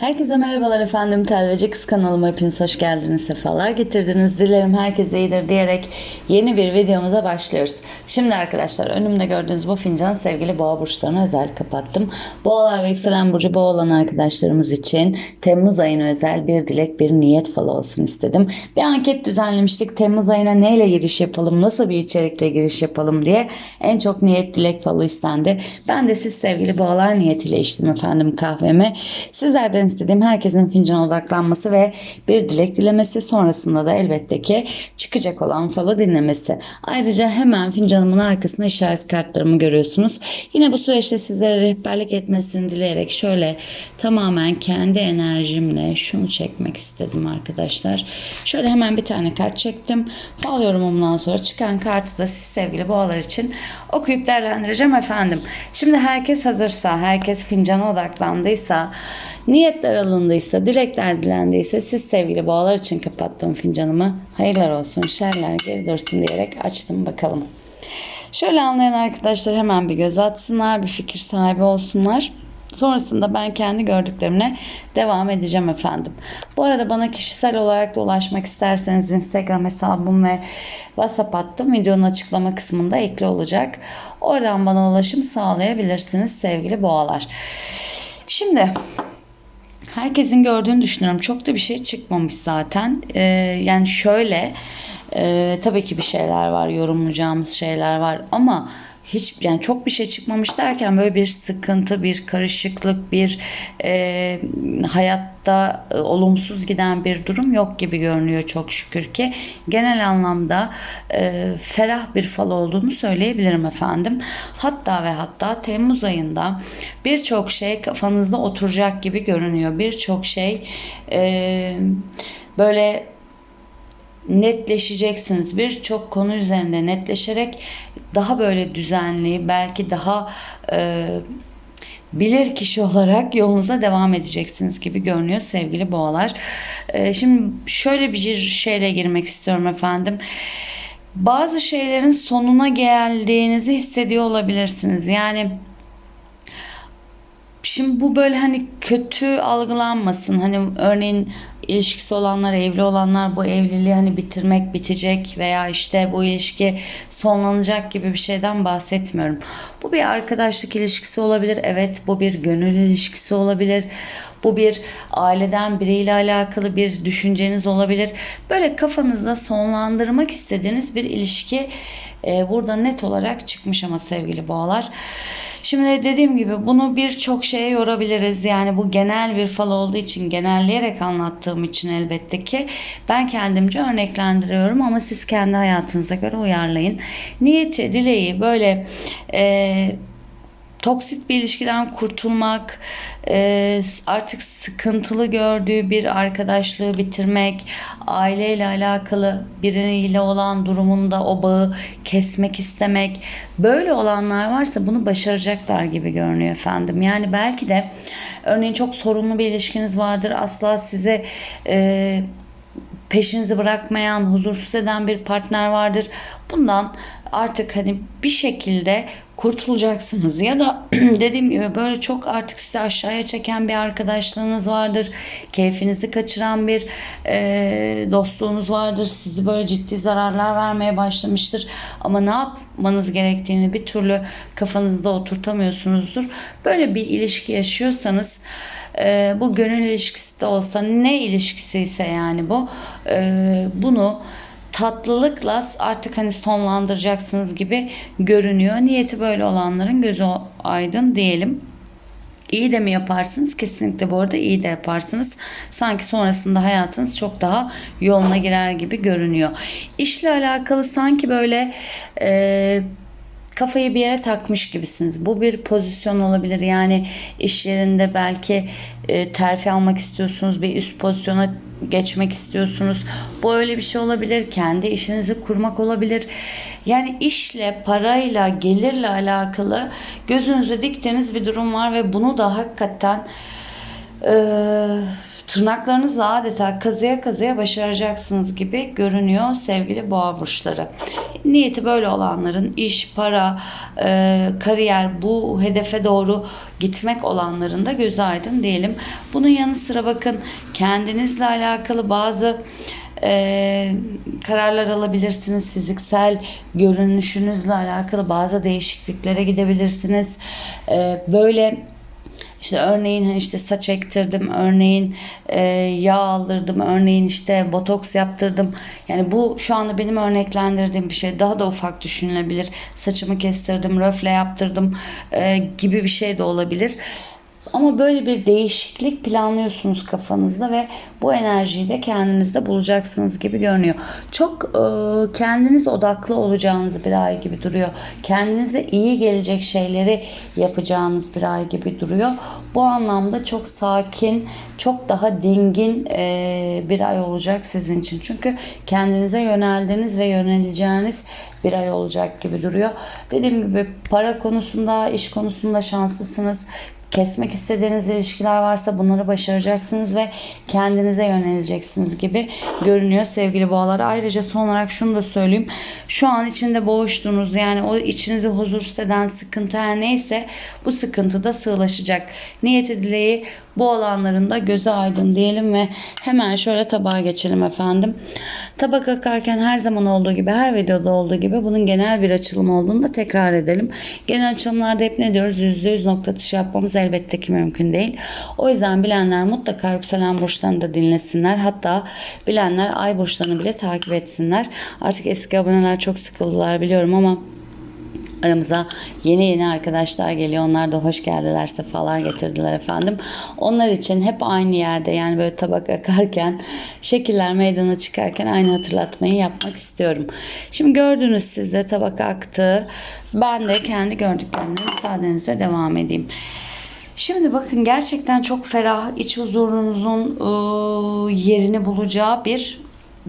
Herkese merhabalar efendim. Telveci Kız kanalıma hepiniz hoş geldiniz. Sefalar getirdiniz. Dilerim herkes iyidir diyerek yeni bir videomuza başlıyoruz. Şimdi arkadaşlar önümde gördüğünüz bu fincan sevgili boğa burçlarına özel kapattım. Boğalar ve yükselen burcu boğa olan arkadaşlarımız için Temmuz ayına özel bir dilek bir niyet falı olsun istedim. Bir anket düzenlemiştik. Temmuz ayına neyle giriş yapalım, nasıl bir içerikle giriş yapalım diye en çok niyet dilek falı istendi. Ben de siz sevgili boğalar niyetiyle içtim efendim kahvemi. Sizlerden istediğim herkesin fincana odaklanması ve bir dilek dilemesi sonrasında da elbette ki çıkacak olan falı dinlemesi. Ayrıca hemen fincanımın arkasında işaret kartlarımı görüyorsunuz. Yine bu süreçte sizlere rehberlik etmesini dileyerek şöyle tamamen kendi enerjimle şunu çekmek istedim arkadaşlar. Şöyle hemen bir tane kart çektim. Fal yorumumdan sonra çıkan kartı da siz sevgili boğalar için okuyup değerlendireceğim efendim. Şimdi herkes hazırsa, herkes fincana odaklandıysa, niyetler alındıysa, dilekler dilendiyse siz sevgili boğalar için kapattığım fincanımı hayırlar olsun, şerler geri dursun diyerek açtım bakalım. Şöyle anlayan arkadaşlar hemen bir göz atsınlar, bir fikir sahibi olsunlar. Sonrasında ben kendi gördüklerimle devam edeceğim efendim. Bu arada bana kişisel olarak da ulaşmak isterseniz Instagram hesabım ve WhatsApp attım. Videonun açıklama kısmında ekli olacak. Oradan bana ulaşım sağlayabilirsiniz sevgili boğalar. Şimdi herkesin gördüğünü düşünüyorum. Çok da bir şey çıkmamış zaten. Ee, yani şöyle e, tabii ki bir şeyler var, yorumlayacağımız şeyler var ama hiç yani çok bir şey çıkmamış derken böyle bir sıkıntı, bir karışıklık, bir e, hayatta e, olumsuz giden bir durum yok gibi görünüyor çok şükür ki. Genel anlamda e, ferah bir fal olduğunu söyleyebilirim efendim. Hatta ve hatta Temmuz ayında birçok şey kafanızda oturacak gibi görünüyor. Birçok şey e, böyle netleşeceksiniz. Birçok konu üzerinde netleşerek daha böyle düzenli, belki daha e, bilir kişi olarak yolunuza devam edeceksiniz gibi görünüyor sevgili boğalar. E, şimdi şöyle bir şeyle girmek istiyorum efendim. Bazı şeylerin sonuna geldiğinizi hissediyor olabilirsiniz. Yani Şimdi bu böyle hani kötü algılanmasın. Hani örneğin ilişkisi olanlar, evli olanlar bu evliliği hani bitirmek, bitecek veya işte bu ilişki sonlanacak gibi bir şeyden bahsetmiyorum. Bu bir arkadaşlık ilişkisi olabilir. Evet bu bir gönül ilişkisi olabilir. Bu bir aileden biriyle alakalı bir düşünceniz olabilir. Böyle kafanızda sonlandırmak istediğiniz bir ilişki e, burada net olarak çıkmış ama sevgili boğalar. Şimdi dediğim gibi bunu birçok şeye yorabiliriz. Yani bu genel bir fal olduğu için genelleyerek anlattığım için elbette ki ben kendimce örneklendiriyorum ama siz kendi hayatınıza göre uyarlayın. Niyeti, dileği böyle e, toksit bir ilişkiden kurtulmak, e, artık sıkıntılı gördüğü bir arkadaşlığı bitirmek, aileyle alakalı biriyle olan durumunda o bağı kesmek istemek, böyle olanlar varsa bunu başaracaklar gibi görünüyor efendim. Yani belki de örneğin çok sorunlu bir ilişkiniz vardır, asla size e, peşinizi bırakmayan, huzursuz eden bir partner vardır. Bundan artık hani bir şekilde kurtulacaksınız ya da dediğim gibi böyle çok artık sizi aşağıya çeken bir arkadaşlığınız vardır. Keyfinizi kaçıran bir e, dostluğunuz vardır. Sizi böyle ciddi zararlar vermeye başlamıştır. Ama ne yapmanız gerektiğini bir türlü kafanızda oturtamıyorsunuzdur. Böyle bir ilişki yaşıyorsanız e, bu gönül ilişkisi de olsa ne ilişkisi ise yani bu e, bunu tatlılıkla artık hani sonlandıracaksınız gibi görünüyor. Niyeti böyle olanların gözü aydın diyelim. İyi de mi yaparsınız? Kesinlikle bu arada iyi de yaparsınız. Sanki sonrasında hayatınız çok daha yoluna girer gibi görünüyor. İşle alakalı sanki böyle e, kafayı bir yere takmış gibisiniz. Bu bir pozisyon olabilir. Yani iş yerinde belki e, terfi almak istiyorsunuz. Bir üst pozisyona geçmek istiyorsunuz. Bu öyle bir şey olabilir. Kendi işinizi kurmak olabilir. Yani işle, parayla, gelirle alakalı gözünüzü diktiğiniz bir durum var ve bunu da hakikaten e, tırnaklarınızla adeta kazıya kazıya başaracaksınız gibi görünüyor sevgili boğa burçları. Niyeti böyle olanların iş, para, e, kariyer bu hedefe doğru gitmek olanların da gözü aydın diyelim. Bunun yanı sıra bakın kendinizle alakalı bazı e, kararlar alabilirsiniz. Fiziksel görünüşünüzle alakalı bazı değişikliklere gidebilirsiniz. E, böyle işte örneğin hani işte saç ektirdim, örneğin e, yağ aldırdım, örneğin işte botoks yaptırdım. Yani bu şu anda benim örneklendirdiğim bir şey. Daha da ufak düşünülebilir. Saçımı kestirdim, röfle yaptırdım e, gibi bir şey de olabilir. Ama böyle bir değişiklik planlıyorsunuz kafanızda ve bu enerjiyi de kendinizde bulacaksınız gibi görünüyor. Çok e, kendiniz odaklı olacağınız bir ay gibi duruyor. Kendinize iyi gelecek şeyleri yapacağınız bir ay gibi duruyor. Bu anlamda çok sakin, çok daha dingin e, bir ay olacak sizin için. Çünkü kendinize yöneldiğiniz ve yöneleceğiniz bir ay olacak gibi duruyor. Dediğim gibi para konusunda, iş konusunda şanslısınız kesmek istediğiniz ilişkiler varsa bunları başaracaksınız ve kendinize yöneleceksiniz gibi görünüyor sevgili boğalar. Ayrıca son olarak şunu da söyleyeyim. Şu an içinde boğuştuğunuz yani o içinizi huzursuz eden sıkıntı her neyse bu sıkıntı da sığlaşacak. Niyeti dileği bu olanların da gözü aydın diyelim ve hemen şöyle tabağa geçelim efendim. Tabak akarken her zaman olduğu gibi her videoda olduğu gibi bunun genel bir açılım olduğunu da tekrar edelim. Genel açılımlarda hep ne diyoruz? %100 nokta atışı yapmamız elbette ki mümkün değil. O yüzden bilenler mutlaka yükselen burçlarını da dinlesinler. Hatta bilenler ay burçlarını bile takip etsinler. Artık eski aboneler çok sıkıldılar biliyorum ama aramıza yeni yeni arkadaşlar geliyor. Onlar da hoş geldiler, sefalar getirdiler efendim. Onlar için hep aynı yerde yani böyle tabak akarken, şekiller meydana çıkarken aynı hatırlatmayı yapmak istiyorum. Şimdi gördünüz sizde tabak aktı. Ben de kendi gördüklerimle müsaadenizle devam edeyim. Şimdi bakın gerçekten çok ferah, iç huzurunuzun ıı, yerini bulacağı bir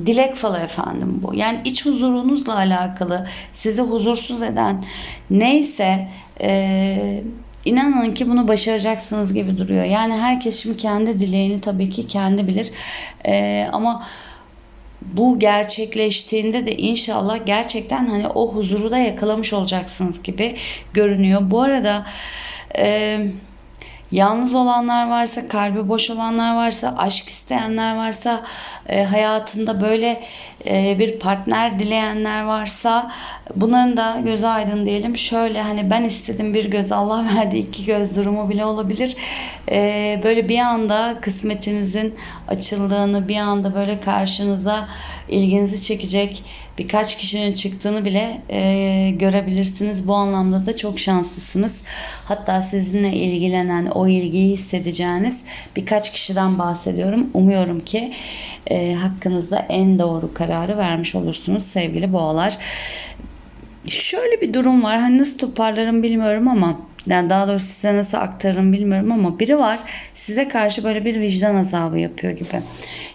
dilek falı efendim bu. Yani iç huzurunuzla alakalı sizi huzursuz eden neyse e, inanın ki bunu başaracaksınız gibi duruyor. Yani herkes şimdi kendi dileğini tabii ki kendi bilir. E, ama bu gerçekleştiğinde de inşallah gerçekten hani o huzuru da yakalamış olacaksınız gibi görünüyor. Bu arada eee Yalnız olanlar varsa, kalbi boş olanlar varsa, aşk isteyenler varsa, e, hayatında böyle e, bir partner dileyenler varsa bunların da göz aydın diyelim. Şöyle hani ben istedim bir göz Allah verdi iki göz durumu bile olabilir. E, böyle bir anda kısmetinizin açıldığını bir anda böyle karşınıza ilginizi çekecek birkaç kişinin çıktığını bile e, görebilirsiniz. Bu anlamda da çok şanslısınız. Hatta sizinle ilgilenen, o ilgiyi hissedeceğiniz birkaç kişiden bahsediyorum. Umuyorum ki e, hakkınızda en doğru kararı vermiş olursunuz sevgili boğalar. Şöyle bir durum var. Hani nasıl toparlarım bilmiyorum ama yani daha doğrusu size nasıl aktarırım bilmiyorum ama biri var size karşı böyle bir vicdan azabı yapıyor gibi.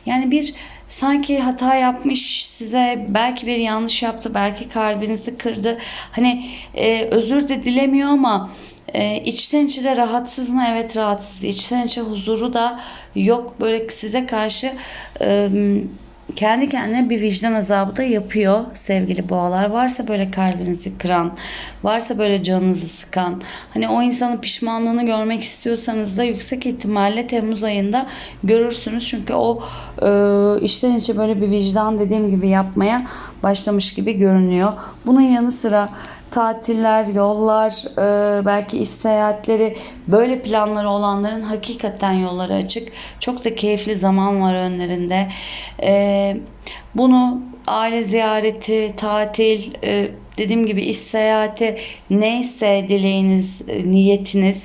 Yani bir sanki hata yapmış size belki bir yanlış yaptı belki kalbinizi kırdı. Hani e, özür de dilemiyor ama e, içten içe de rahatsız mı? Evet rahatsız. İçten içe huzuru da yok. Böyle size karşı e, kendi kendine bir vicdan azabı da yapıyor sevgili boğalar. Varsa böyle kalbinizi kıran, varsa böyle canınızı sıkan, hani o insanın pişmanlığını görmek istiyorsanız da yüksek ihtimalle Temmuz ayında görürsünüz. Çünkü o e, içten içe böyle bir vicdan dediğim gibi yapmaya başlamış gibi görünüyor. Bunun yanı sıra tatiller, yollar, e, belki iş seyahatleri böyle planları olanların hakikaten yolları açık. Çok da keyifli zaman var önlerinde. E, bunu aile ziyareti, tatil, e, dediğim gibi iş seyahati neyse dileğiniz, niyetiniz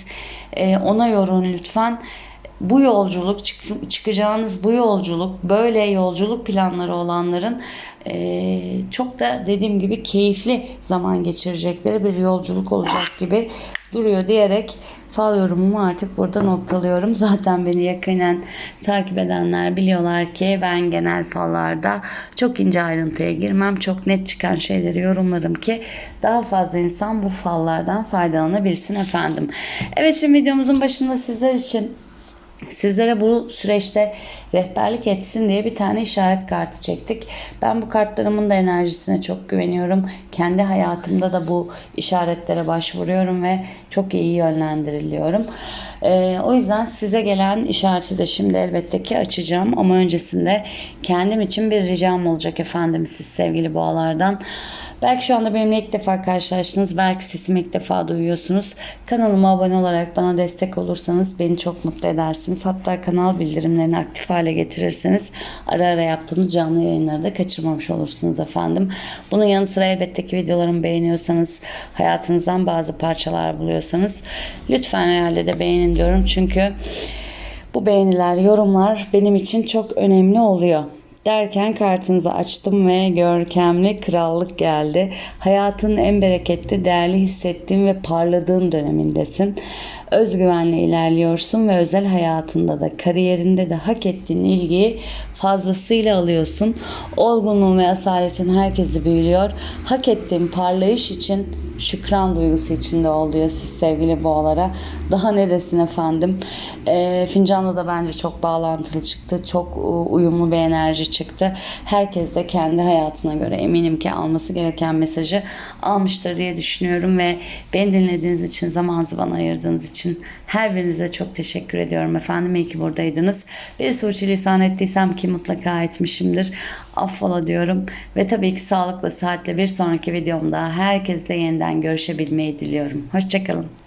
ona yorun lütfen bu yolculuk çıkacağınız bu yolculuk böyle yolculuk planları olanların e, çok da dediğim gibi keyifli zaman geçirecekleri bir yolculuk olacak gibi duruyor diyerek fal yorumumu artık burada noktalıyorum. Zaten beni yakinen takip edenler biliyorlar ki ben genel fallarda çok ince ayrıntıya girmem. Çok net çıkan şeyleri yorumlarım ki daha fazla insan bu fallardan faydalanabilsin efendim. Evet şimdi videomuzun başında sizler için Sizlere bu süreçte rehberlik etsin diye bir tane işaret kartı çektik. Ben bu kartlarımın da enerjisine çok güveniyorum. Kendi hayatımda da bu işaretlere başvuruyorum ve çok iyi yönlendiriliyorum. Ee, o yüzden size gelen işareti de şimdi elbette ki açacağım. Ama öncesinde kendim için bir ricam olacak efendim siz sevgili boğalardan. Belki şu anda benimle ilk defa karşılaştınız. Belki sesimi ilk defa duyuyorsunuz. Kanalıma abone olarak bana destek olursanız beni çok mutlu edersiniz. Hatta kanal bildirimlerini aktif hale getirirseniz ara ara yaptığımız canlı yayınları da kaçırmamış olursunuz efendim. Bunun yanı sıra elbette ki videolarımı beğeniyorsanız, hayatınızdan bazı parçalar buluyorsanız lütfen herhalde de beğenin diyorum. Çünkü bu beğeniler, yorumlar benim için çok önemli oluyor. Derken kartınızı açtım ve görkemli krallık geldi. Hayatın en bereketli, değerli hissettiğin ve parladığın dönemindesin. Özgüvenle ilerliyorsun ve özel hayatında da kariyerinde de hak ettiğin ilgiyi fazlasıyla alıyorsun. Olgunluğun ve asaletin herkesi büyülüyor. Hak ettiğin parlayış için şükran duygusu içinde oluyor siz sevgili boğalara. Daha ne desin efendim. E, fincanla da bence çok bağlantılı çıktı. Çok e, uyumlu bir enerji çıktı. Herkes de kendi hayatına göre eminim ki alması gereken mesajı almıştır diye düşünüyorum ve beni dinlediğiniz için, zamanınızı bana ayırdığınız için her birinize çok teşekkür ediyorum efendim. İyi ki buradaydınız. Bir sürçülisan ettiysem ki mutlaka etmişimdir. Affola diyorum. Ve tabii ki sağlıkla, saatle bir sonraki videomda herkesle yeniden görüşebilmeyi diliyorum. Hoşçakalın.